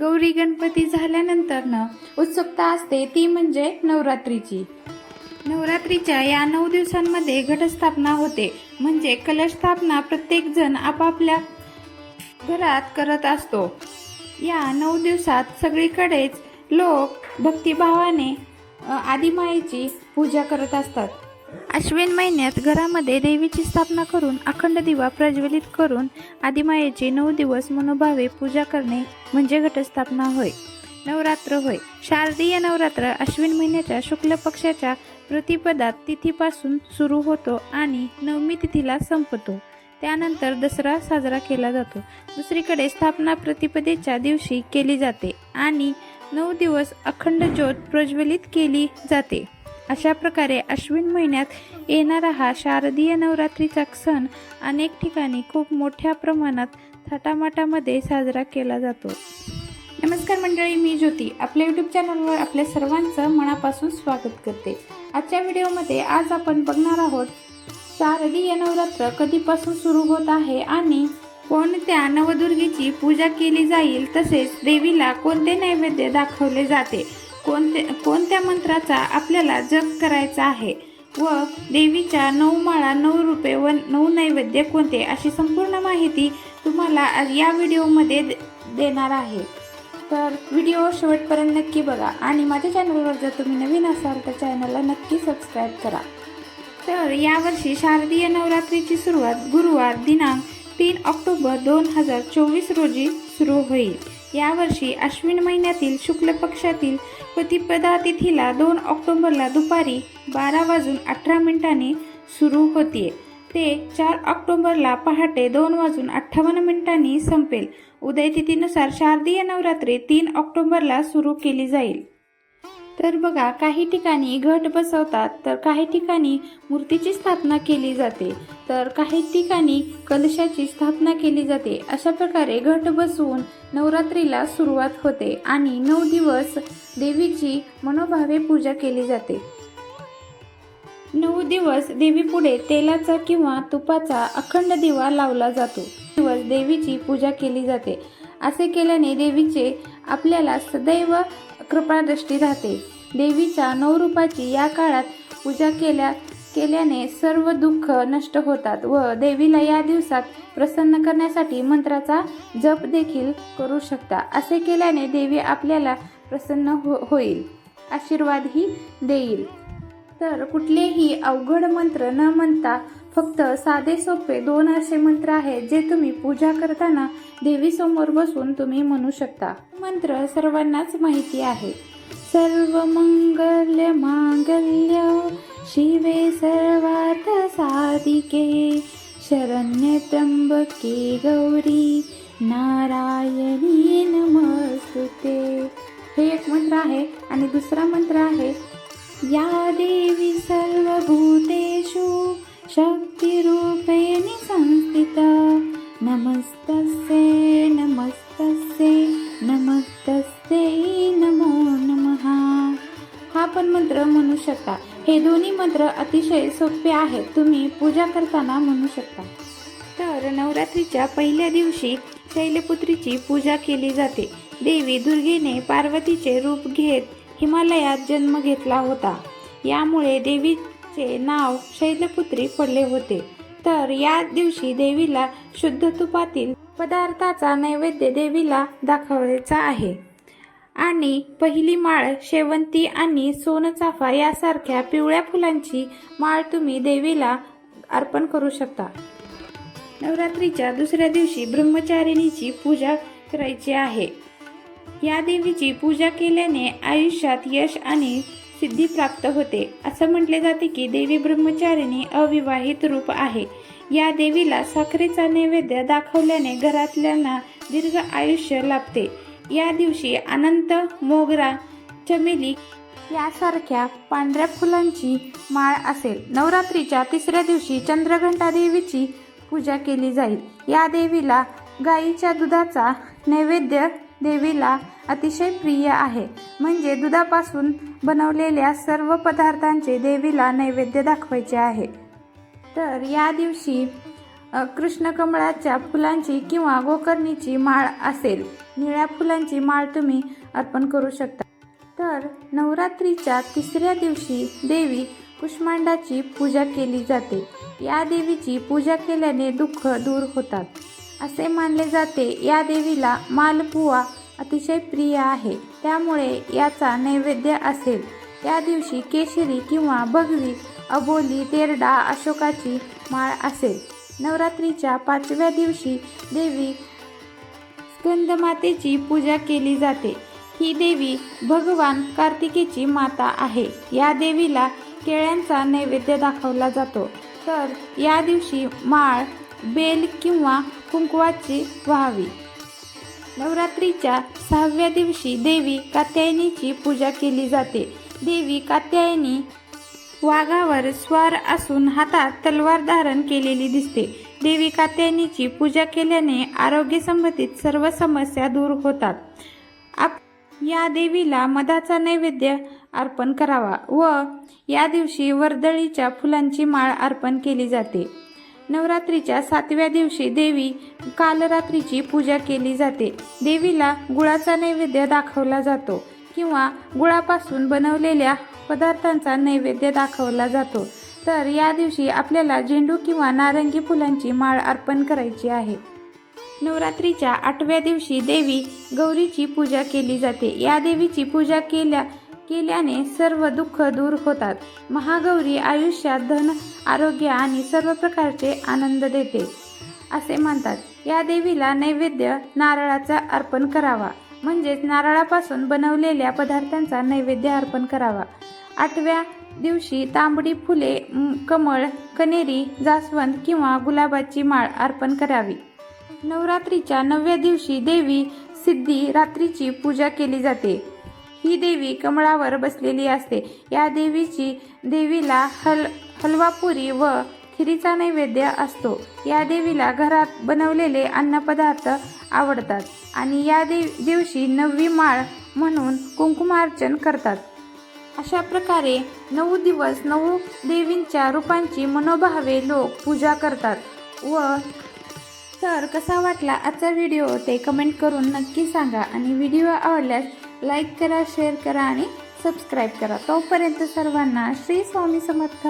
गौरी गणपती झाल्यानंतरनं उत्सुकता असते ती म्हणजे नवरात्रीची. नवरात्रीच्या या नऊ दिवसांमध्ये घटस्थापना होते. म्हणजे कलशस्थापना प्रत्येकजण प्रत्येक जण आपापल्या घरात करत असतो. या नऊ दिवसात सगळीकडेच लोक भक्तिभावाने आदिमायेची पूजा करत असतात. अश्विन महिन्यात घरामध्ये देवीची स्थापना करून अखंड दिवा प्रज्वलित करून आदिमायेची नऊ दिवस मनोभावे पूजा करणे म्हणजे घटस्थापना होय. नवरात्र होय. शारदीय नवरात्र अश्विन महिन्याच्या शुक्ल पक्षाच्या प्रतिपदात तिथीपासून सुरू होतो आणि नवमी तिथीला संपतो. त्यानंतर दसरा साजरा केला जातो. दुसरीकडे स्थापना प्रतिपदेच्या दिवशी केली जाते आणि नऊ दिवस अखंड ज्योत प्रज्वलित केली जाते. अशा प्रकारे अश्विन महिन्यात येणारा हा शारदीय नवरात्रीचा सण अनेक ठिकाणी खूप मोठ्या प्रमाणात थाटामाटामध्ये साजरा केला जातो. नमस्कार मंडळी मी ज्योती. आपल्या यूट्यूब चॅनलवर आपल्या सर्वांचं मनापासून स्वागत करते. आजच्या व्हिडिओमध्ये आज आपण बघणार आहोत शारदीय नवरात्र कधीपासून सुरू होत आहे आणि कोणत्या नवदुर्गेची पूजा केली जाईल तसेच देवीला कोणते नैवेद्य दाखवले जाते? कोणते कोणत्या मंत्राचा आपल्याला जप करायचा आहे? व देवीच्या नऊ माळा नऊ रुपये व नऊ नैवेद्य कोणते? अशी संपूर्ण माहिती तुम्हाला या व्हिडिओमध्ये दे- देणार आहे. तर व्हिडिओ शेवटपर्यंत नक्की बघा आणि माझ्या चॅनलवर जर तुम्ही नवीन असाल तर चॅनलला नक्की सबस्क्राईब करा. तर यावर्षी शारदीय नवरात्रीची सुरुवात गुरुवार दिनांक तीन ऑक्टोबर दोन हजार चोवीस रोजी सुरू होईल. यावर्षी अश्विन महिन्यातील शुक्ल पक्षातील प्रतिपदा तिथीला दोन ऑक्टोबरला दुपारी बारा वाजून अठरा मिनिटांनी सुरू होते. ते चार ऑक्टोबरला पहाटे दोन वाजून अठ्ठावन्न मिनिटांनी संपेल. उदयतिथीनुसार शारदीय नवरात्री तीन ऑक्टोबरला सुरू केली जाईल. तर बघा काही ठिकाणी घट बसवतात तर काही ठिकाणी मूर्तीची स्थापना केली जाते. तर काही ठिकाणी कलशाची स्थापना केली जाते. अशा प्रकारे घट बसवून नवरात्रीला सुरुवात होते आणि नऊ दिवस देवीची मनोभावे पूजा केली जाते. नऊ दिवस देवीपुढे तेलाचा किंवा तुपाचा अखंड दिवा लावला जातो. दिवस देवीची पूजा केली जाते. असे केल्याने देवीचे आपल्याला सदैव कृपादृष्टी राहते. देवीच्या नऊ रूपाची या काळात पूजा केल्या केल्याने सर्व दुःख नष्ट होतात व देवीला या दिवसात प्रसन्न करण्यासाठी मंत्राचा जप देखील करू शकता. असे केल्याने देवी आपल्याला प्रसन्न हो होईल. आशीर्वादही देईल. तर कुठलेही अवघड मंत्र न म्हणता फक्त साधे सोपे दोन असे मंत्र आहेत जे तुम्ही पूजा करताना देवीसमोर बसून तुम्ही म्हणू शकता. मंत्र सर्वांनाच माहिती आहे. सर्व मंगल्य मांगल्य शिवे सर्वात साधिके शरण्य त्र्यंबके गौरी नारायणी नमस्तुते. हे एक मंत्र आहे आणि दुसरा मंत्र आहे या देवी सर्वभूतेषु शक्तिरूपेण संस्थिता. नमस्तस्ये नमस्तस्ये नमस्तस्ये नमो नमः. हा पण मंत्र म्हणू शकता. हे दोन्ही मंत्र अतिशय सोपे आहेत. तुम्ही पूजा करताना म्हणू शकता. तर नवरात्रीच्या पहिल्या दिवशी शैलपुत्रीची पूजा केली जाते. देवी दुर्गेने पार्वतीचे रूप घेत हिमालयात जन्म घेतला होता. यामुळे देवीचे नाव शैलपुत्री पडले होते. तर या दिवशी देवीला शुद्ध तुपातील पदार्थाचा नैवेद्य देवीला दाखवायचा आहे. आणि पहिली माळ शेवंती आणि सोनचाफा यासारख्या पिवळ्या फुलांची माळ तुम्ही देवीला अर्पण करू शकता. नवरात्रीच्या दुसऱ्या दिवशी ब्रह्मचारिणीची पूजा करायची आहे. या देवीची पूजा केल्याने आयुष्यात यश आणि सिद्धी प्राप्त होते. असं म्हटले जाते की देवी ब्रह्मचारिणी अविवाहित रूप आहे. या देवीला साखरेचा नैवेद्य दाखवल्याने घरातल्यांना दीर्घ आयुष्य लाभते. या दिवशी अनंत मोगरा चमेली यासारख्या पांढऱ्या फुलांची माळ असेल. नवरात्रीच्या तिसऱ्या दिवशी चंद्रघंटा देवीची पूजा केली जाईल. या देवीला गाईच्या दुधाचा नैवेद्य देवीला अतिशय प्रिय आहे. म्हणजे दुधापासून बनवलेल्या सर्व पदार्थांचे देवीला नैवेद्य दाखवायचे आहे. तर या दिवशी कृष्णकमळाच्या फुलांची किंवा गोकर्णीची माळ असेल. निळ्या फुलांची माळ तुम्ही अर्पण करू शकता. तर नवरात्रीच्या तिसऱ्या दिवशी देवी कुष्मांडाची पूजा केली जाते. या देवीची पूजा केल्याने दुःख दूर होतात. असे मानले जाते या देवीला मालपुवा अतिशय प्रिय आहे. त्यामुळे याचा नैवेद्य असेल. या दिवशी केशरी किंवा भगवी अबोली तेरडा अशोकाची माळ असेल. नवरात्रीच्या पाचव्या दिवशी देवी स्कंदमातेची पूजा केली जाते. ही देवी भगवान कार्तिकेची माता आहे. या देवीला केळ्यांचा नैवेद्य दाखवला जातो. तर या दिवशी माळ बेल किंवा कुंकवाची व्हावी. नवरात्रीच्या सहाव्या दिवशी देवी कात्यायनीची पूजा केली जाते. देवी कात्यायनी वाघावर स्वार असून हातात तलवार धारण केलेली दिसते. देवी कात्यायनीची पूजा केल्याने आरोग्य संबंधित सर्व समस्या दूर होतात. आप या देवीला मधाचा नैवेद्य अर्पण करावा व या दिवशी वर्दळीच्या फुलांची माळ अर्पण केली जाते. नवरात्रीच्या सातव्या दिवशी देवी कालरात्रीची पूजा केली जाते. देवीला गुळाचा नैवेद्य दाखवला जातो किंवा गुळापासून बनवलेल्या पदार्थांचा नैवेद्य दाखवला जातो. तर या दिवशी आपल्याला झेंडू किंवा नारंगी फुलांची माळ अर्पण करायची आहे. नवरात्रीच्या आठव्या दिवशी देवी गौरीची पूजा केली जाते. या देवीची पूजा केल्या केल्याने सर्व दुःख दूर होतात. महागौरी आयुष्यात धन आरोग्य आणि सर्व प्रकारचे आनंद देते. असे म्हणतात या देवीला नैवेद्य नारळाचा अर्पण करावा. म्हणजेच नारळापासून बनवलेल्या पदार्थांचा नैवेद्य अर्पण करावा. आठव्या दिवशी तांबडी फुले कमळ कनेरी जास्वंद किंवा गुलाबाची माळ अर्पण करावी. नवरात्रीच्या नवव्या दिवशी देवी सिद्धी रात्रीची पूजा केली जाते. ही देवी कमळावर बसलेली असते. या देवीची देवीला हल हलवापुरी व खिरीचा नैवेद्य असतो. या देवीला घरात बनवलेले अन्नपदार्थ आवडतात आणि या दे दिवशी नववी माळ म्हणून कुंकुमार्चन करतात. अशा प्रकारे नऊ दिवस नऊ देवींच्या रूपांची मनोभावे लोक पूजा करतात. व तर कसा वाटला आजचा व्हिडिओ ते कमेंट करून नक्की सांगा. आणि व्हिडिओ आवडल्यास लाईक करा शेअर करा आणि सबस्क्राईब करा. तोपर्यंत सर्वांना श्री स्वामी समर्थ.